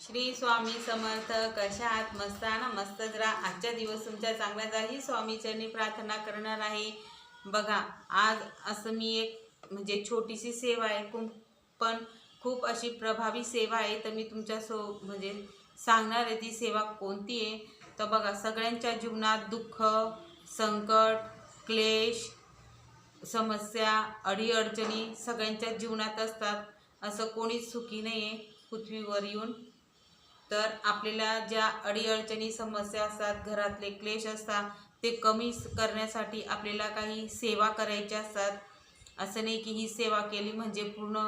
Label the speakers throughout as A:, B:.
A: श्री स्वामी समर्थ कशा आहात मस्त ना मस्तच राहा आजचा दिवस तुमच्या चांगला जाही स्वामीचरणी प्रार्थना करणार आहे. बघा आज असं मी एक म्हणजे छोटीशी सेवा आहे. खूप पण खूप अशी प्रभावी सेवा आहे. तर मी तुमच्या सो म्हणजे सांगणार आहे ती सेवा कोणती आहे? तर बघा सगळ्यांच्या जीवनात दुःख संकट क्लेश समस्या अडीअडचणी सगळ्यांच्या जीवनात असतात. असं कोणीच सुखी नाही आहे पृथ्वीवर येऊन तर आपल्याला ज्या अडीअडचणी समस्या असतात घरातले क्लेश असतात ते कमी करण्यासाठी आपल्याला काही सेवा करायच्या असतात. असं नाही की ही सेवा केली म्हणजे पूर्ण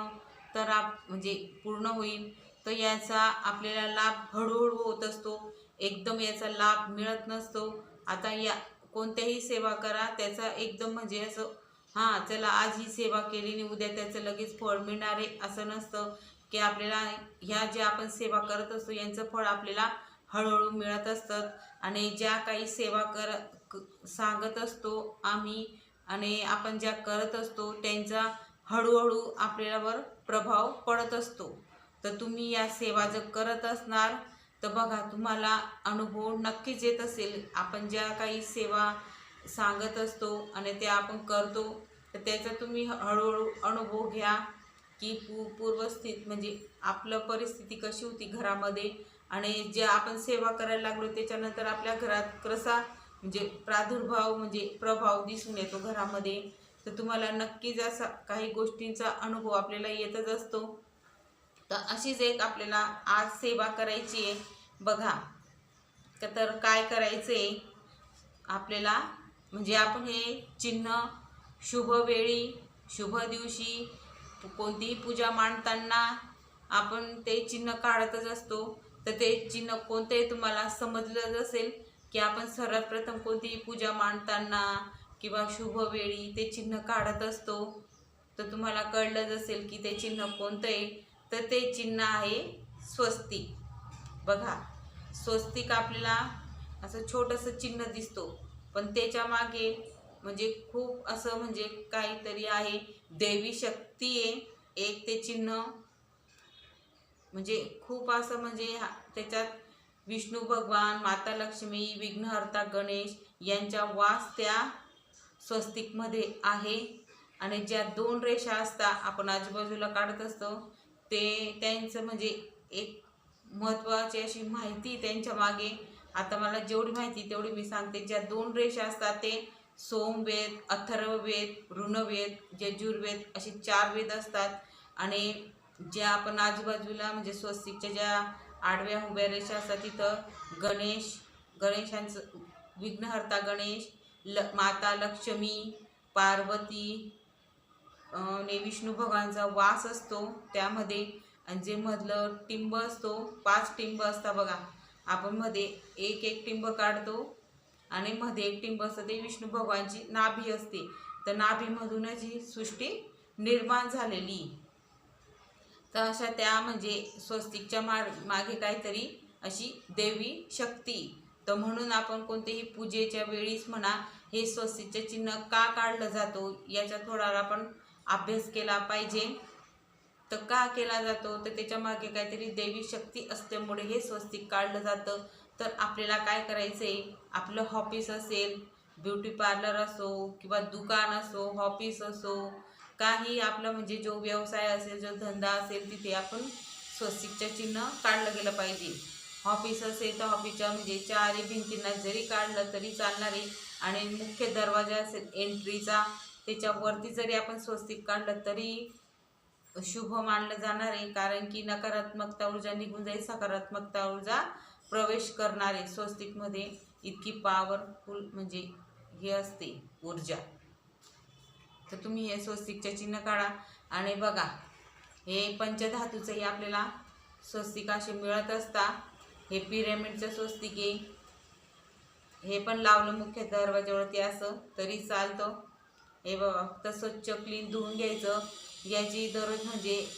A: तर आप म्हणजे पूर्ण होईल. तर याचा आपल्याला लाभ हळूहळू होत असतो. एकदम याचा लाभ मिळत नसतो. आता या कोणत्याही सेवा करा त्याचा एकदम म्हणजे असं हां चला आज ही सेवा केली आणि उद्या त्याचं लगेच फळ मिळणार आहे असं नसतं. की आपल्याला ह्या ज्या आपण सेवा करत असतो यांचं फळ आपल्याला हळूहळू मिळत असतं. आणि ज्या काही सेवा कर क- सांगत असतो आम्ही आणि आपण ज्या करत असतो त्यांचा हळूहळू आपल्यावर प्रभाव पडत असतो. तर तुम्ही या सेवा जर करत असणार तर बघा तुम्हाला अनुभव नक्कीच येत असेल. आपण ज्या काही सेवा सांगत असतो आणि त्या आपण करतो तर त्याचा तुम्ही हळूहळू अनुभव घ्या. की पू पूर्वस्थित म्हणजे आपलं परिस्थिती कशी होती घरामध्ये आणि जे आपण सेवा करायला लागलो त्याच्यानंतर आपल्या घरात कसा म्हणजे प्रादुर्भाव म्हणजे प्रभाव दिसून येतो घरामध्ये. तर तुम्हाला नक्कीच असा काही गोष्टींचा अनुभव आपल्याला येतच असतो. तर अशीच एक आपल्याला आज सेवा करायची आहे. बघा तर काय करायचं आहे आपल्याला म्हणजे आपण हे चिन्ह शुभ वेळी शुभ दिवशी कोणतीही पूजा मांडताना आपण ते चिन्ह काढतच असतो. तर ते चिन्ह कोणते तुम्हाला समजलं असेल की आपण सर्वात प्रथम कोणतीही पूजा मांडताना किंवा शुभ वेळी ते चिन्ह काढत असतो. तर तुम्हाला कळलंच असेल की ते चिन्ह कोणतं आहे तर ते चिन्ह आहे स्वस्तिक. बघा स्वस्तिक आपल्याला असं छोटंसं चिन्ह दिसतो. पण त्याच्यामागे म्हणजे खूप असं म्हणजे काहीतरी आहे. देवी शक्ती आहे. एक ते चिन्ह. म्हणजे खूप असं म्हणजे त्याच्यात विष्णू भगवान माता लक्ष्मी विघ्नहर्ता गणेश यांच्या वास त्या स्वस्तिकमध्ये आहे. आणि ज्या दोन रेषा असतात आपण आजूबाजूला काढत असतो ते त्यांचं म्हणजे एक महत्त्वाची अशी माहिती त्यांच्या मागे. आता मला जेवढी माहिती तेवढी मी सांगते. ज्या दोन रेषा असतात ते सोमवेद अथर्ववेद ऋणवेद यजुर्वेद असे चार वेद असतात. आणि ज्या आपण आजूबाजूला म्हणजे स्वस्तिकच्या ज्या आडव्या उभ्या रेषा असतात तिथं गणेश गणेशांचं विघ्नहर्ता गणेश ल माता लक्ष्मी पार्वती ने आणि विष्णू भगवानचा वास असतो त्यामध्ये. आणि जे मधलं टिंब असतो पाच टिंब असतात बघा. आपण मध्ये एक एक टिंब काढतो. आणि मध्ये एक टिंब असतं ते विष्णू भगवानची नाभी असते. तर नाभीमधूनच ही सृष्टी निर्माण झालेली. तर अशा त्या म्हणजे स्वस्तिकच्या मार मागे काहीतरी अशी देवी शक्ती. तर म्हणून आपण कोणतेही पूजेच्या वेळीच म्हणा हे स्वस्तिकचे चिन्ह का काढलं जातो याचा थोडा आपण अभ्यास केला पाहिजे. तर का केला जातो? तर त्याच्यामागे काहीतरी देवी शक्ती असल्यामुळे हे स्वस्तिक काढलं जातं. तर आपल्याला काय करायचं आहे आपलं ऑफिस असेल ब्युटी पार्लर असो किंवा दुकान असो ऑफिस असो काही आपलं म्हणजे जो व्यवसाय असेल जो धंदा असेल तिथे आपण स्वस्तिकचं चिन्ह काढलं गेलं पाहिजे. ऑफिस असेल तर ऑफिसच्या म्हणजे चारही भिंतींना जरी काढलं तरी चालणार आहे. आणि मुख्य दरवाजा असेल एंट्रीचा त्याच्यावरती जरी आपण स्वस्तिक काढलं तरी शुभ मानलं जाणार आहे. कारण की नकारात्मकता ऊर्जा निघून जाईल सकारात्मकता ऊर्जा प्रवेश करणारे स्वस्तिकमध्ये इतकी पॉवरफुल म्हणजे हे असते ऊर्जा. तर तुम्ही हे स्वस्तिकचे चिन्ह काढा. आणि बघा हे पंचधातूचंही आपल्याला स्वस्तिक असे मिळत असता. हे पिरॅमिडचं स्वस्तिक आहे. हे पण लावलं मुख्य दरवाज्यावरती असं तरी चालतं. हे बघा फक्त स्वच्छ क्लीन धुवून घ्यायचं. याची दररोज म्हणजे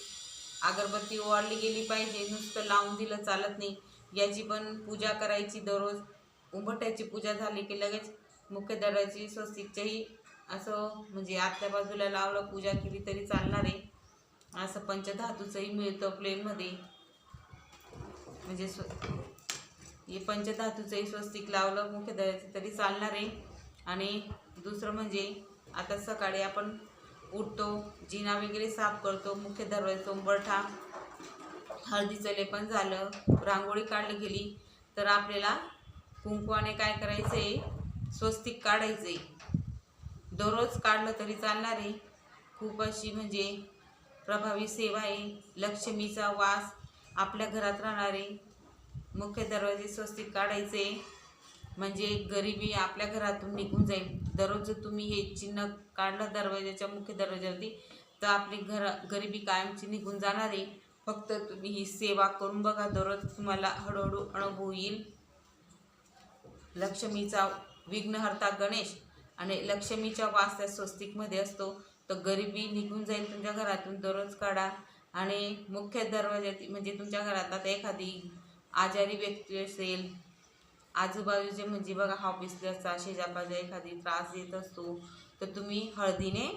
A: अगरबत्ती ओवाळली गेली पाहिजे नुसतं लावून दिलं चालत नाही. याची पण पूजा करायची दररोज. उंबट्याची पूजा झाली की लगेच मुख्य स्वस्तिकच्याही असं म्हणजे आतल्या बाजूला लावलं पूजा केली तरी चालणार आहे. असं पंचधातूचंही मिळतं प्लेनमध्ये. म्हणजे स्व हे पंचधातूचंही स्वस्तिक लावलं मुख्य तरी चालणार आहे. आणि दुसरं म्हणजे आता सकाळी आपण उठतो जिना वगैरे साफ करतो मुख्य दरवाजा उंबरठा. हळदीचं लेपन झालं रांगोळी काढली गेली तर आपल्याला कुंकवाने काय करायचं आहे स्वस्तिक काढायचं आहे दररोज काढलं तरी चालणार आहे खूप अशी म्हणजे प्रभावी सेवा आहे. लक्ष्मीचा वास आपल्या घरात राहणारे मुख्य दरवाजे स्वस्तिक काढायचे म्हणजे गरिबी आपल्या घरातून निघून जाईल. दररोज जर तुम्ही हे चिन्ह काढलं दरवाजाच्या मुख्य दरवाजावरती तर आपली घर गरिबी कायमची निघून जाणार. आहे फक्त तुम्ही ही सेवा करून बघा. दररोज तुम्हाला हळूहळू अनुभव येईल. लक्ष्मीचा विघ्नहर्ता गणेश आणि लक्ष्मीच्या वास त्या स्वस्तिकमध्ये असतो. तर गरिबी निघून जाईल तुमच्या घरातून दररोज काढा. आणि मुख्य दरवाज्यात म्हणजे तुमच्या घरात आता एखादी आजारी व्यक्ती असेल आजूबाजूचे म्हणजे बघा ऑफिसला शेजापाजा एखादी त्रास देत असतो तर तुम्ही हळदीने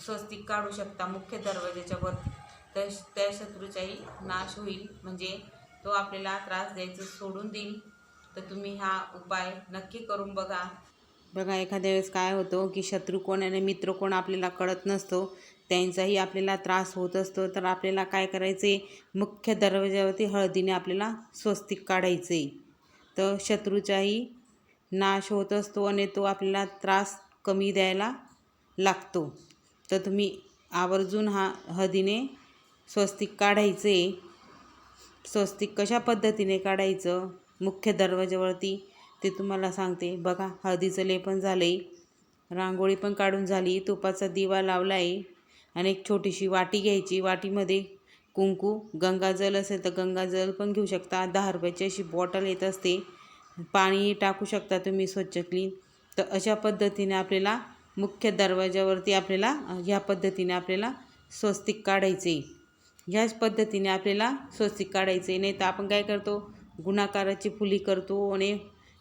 A: स्वस्तिक काढू शकता. मुख्य दरवाज्याच्या वरती. तर त्या शत्रूचाही नाश होईल. म्हणजे तो आपल्याला त्रास द्यायचं सोडून देईल. तर तुम्ही हा उपाय नक्की करून बघा. बघा एखाद्या वेळेस काय होतो की शत्रू कोण आणि मित्र कोण आपल्याला कळत नसतो त्यांचाही आपल्याला त्रास होत असतो. तर आपल्याला काय करायचे मुख्य दरवाजावरती हळदीने आपल्याला स्वस्तिक काढायचे तर शत्रूचाही नाश होत असतो आणि तो आपल्याला त्रास कमी द्यायला लागतो. तर तुम्ही आवर्जून हा हळदीने स्वस्तिक काढायचे. स्वस्तिक कशा पद्धतीने काढायचं? मुख्य दरवाजावरती ते तुम्हाला सांगते. बघा हळदीचं लेपन झालं आहे रांगोळी पण काढून झाली. तुपाचा दिवा लावला आहे आणि एक छोटीशी वाटी घ्यायची. वाटीमध्ये कुंकू गंगाजल असेल तर गंगाजल पण घेऊ शकता. दहा रुपयाची अशी बॉटल येत असते. पाणी टाकू शकता तुम्ही स्वच्छ क्लीन. तर अशा पद्धतीने आपल्याला मुख्य दरवाजावरती आपल्याला ह्या पद्धतीने आपल्याला स्वस्तिक काढायचे. ह्याच पद्धतीने आपल्याला स्वस्तिक काढायचे नाही तर आपण काय करतो? गुणाकाराची फुली करतो आणि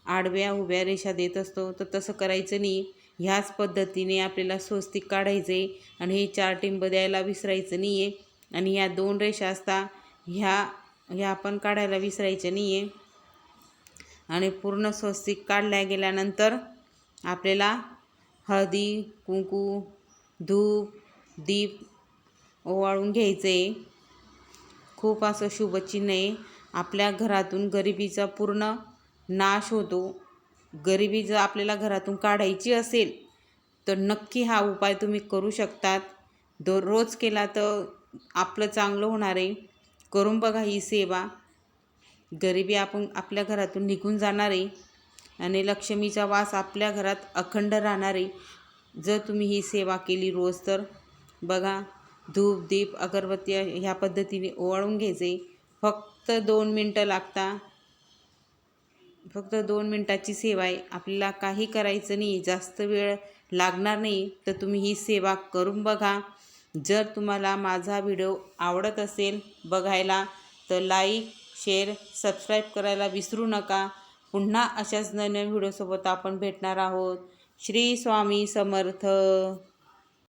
A: आडव्या उभ्या रेषा देत असतो. तर तसं करायचं नाही. ह्याच पद्धतीने आपल्याला स्वस्तिक काढायचे आणि हे चार टिंब द्यायला विसरायचं नाही आहे आणि ह्या दोन रेषा असता ह्या ह्या आपण काढायला विसरायचं नाही आहे आणि पूर्ण स्वस्तिक काढल्या गेल्यानंतर आपल्याला हळदी कुंकू धूप दीप ओवाळून घ्यायचे खूप असं शुभचिन्ह आहे आपल्या घरातून गरिबीचा पूर्ण नाश होतो. गरिबी जर आपल्याला घरातून काढायची असेल तर नक्की हा उपाय तुम्ही करू शकतात. दररोज केला तर आपलं चांगलं होणार आहे. करून बघा ही सेवा. गरिबी आपण आपल्या घरातून निघून जाणार आहे आणि लक्ष्मीचा वास आपल्या घरात अखंड राहणार आहे. जर तुम्ही ही सेवा केली रोज तर बघा धूप दीप अगरबत्ती ह्या पद्धतीने ओवाळून घ्यायचे. फक्त दोन मिनटं लागता. फक्त दोन मिनटाची सेवा आहे आपल्याला काही करायचं नाही जास्त वेळ लागणार नाही तर तुम्ही ही सेवा करून बघा. जर तुम्हाला माझा व्हिडिओ आवडत असेल बघायला तर लाईक शेअर सबस्क्राईब करायला विसरू नका. पुन्हा अशाच नवीन व्हिडिओसोबत आपण भेटणार आहोत. श्री स्वामी समर्थ.